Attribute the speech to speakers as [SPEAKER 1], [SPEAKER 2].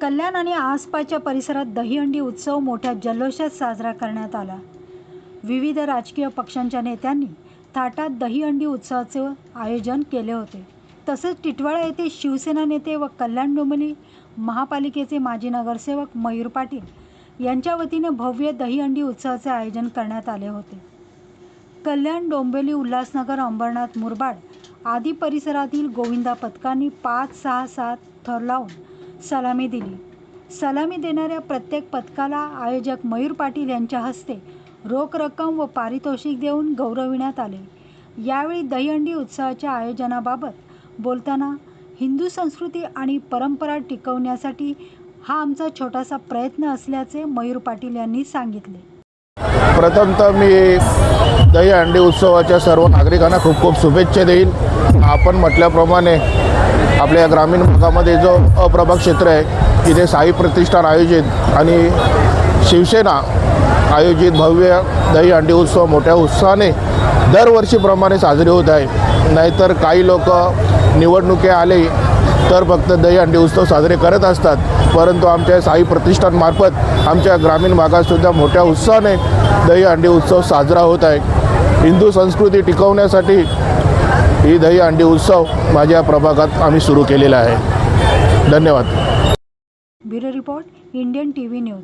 [SPEAKER 1] कल्याण आणि आसपासच्या परिसरात दहीहंडी उत्सव मोठ्या जल्लोषात साजरा करण्यात आला. विविध राजकीय पक्षांच्या नेत्यांनी थाटात दहीहंडी उत्सवाचे आयोजन केले होते. तसेच टिटवाळा येथे शिवसेना नेते व कल्याण डोंबिवली महापालिकेचे माजी नगरसेवक मयूर पाटील यांच्या वतीने भव्य दहीहंडी उत्सवाचे आयोजन करण्यात आले होते. कल्याण डोंबिवली उल्हासनगर अंबरनाथ मुरबाड आदी परिसरातील गोविंदा पथकांनी पाच सहा सात थर लावून सलामी दिली. सलामी देणाऱ्या प्रत्येक पथकाला आयोजक मयूर पाटील यांच्या हस्ते रोख रक्कम व पारितोषिक देऊन गौरविण्यात आले. यावेळी दहीहंडी उत्सवाच्या आयोजनाबाबत बोलताना हिंदू संस्कृती आणि परंपरा टिकवण्यासाठी हा आमचा छोटासा प्रयत्न असल्याचे मयूर पाटील यांनी सांगितले.
[SPEAKER 2] प्रथमतः मी दही अंडी उत्सवाच्या सर्व नागरिकांना खूप खूप शुभेच्छा देईन. आपण म्हटल्याप्रमाणे आपल्या ग्रामीण भागामध्ये जो अप्रभाग क्षेत्र आहे तिथे साई प्रतिष्ठान आयोजित आणि शिवसेना आयोजित भव्य दहीहंडी उत्सव मोठ्या उत्साहाने दरवर्षीप्रमाणे साजरे होत आहे. नाहीतर काही लोक निवडणुके आले तर फक्त दहीहंडी उत्सव साजरे करत असतात. परंतु आमच्या साई प्रतिष्ठानमार्फत आमच्या ग्रामीण भागातसुद्धा मोठ्या उत्साहाने दहीहंडी उत्सव साजरा होत आहे. हिंदू संस्कृती टिकवण्यासाठी ही दही अंडी उत्सव माझ्या प्रभागात आम्ही सुरू केलेला आहे. धन्यवाद.
[SPEAKER 1] Bureau report Indian T V news.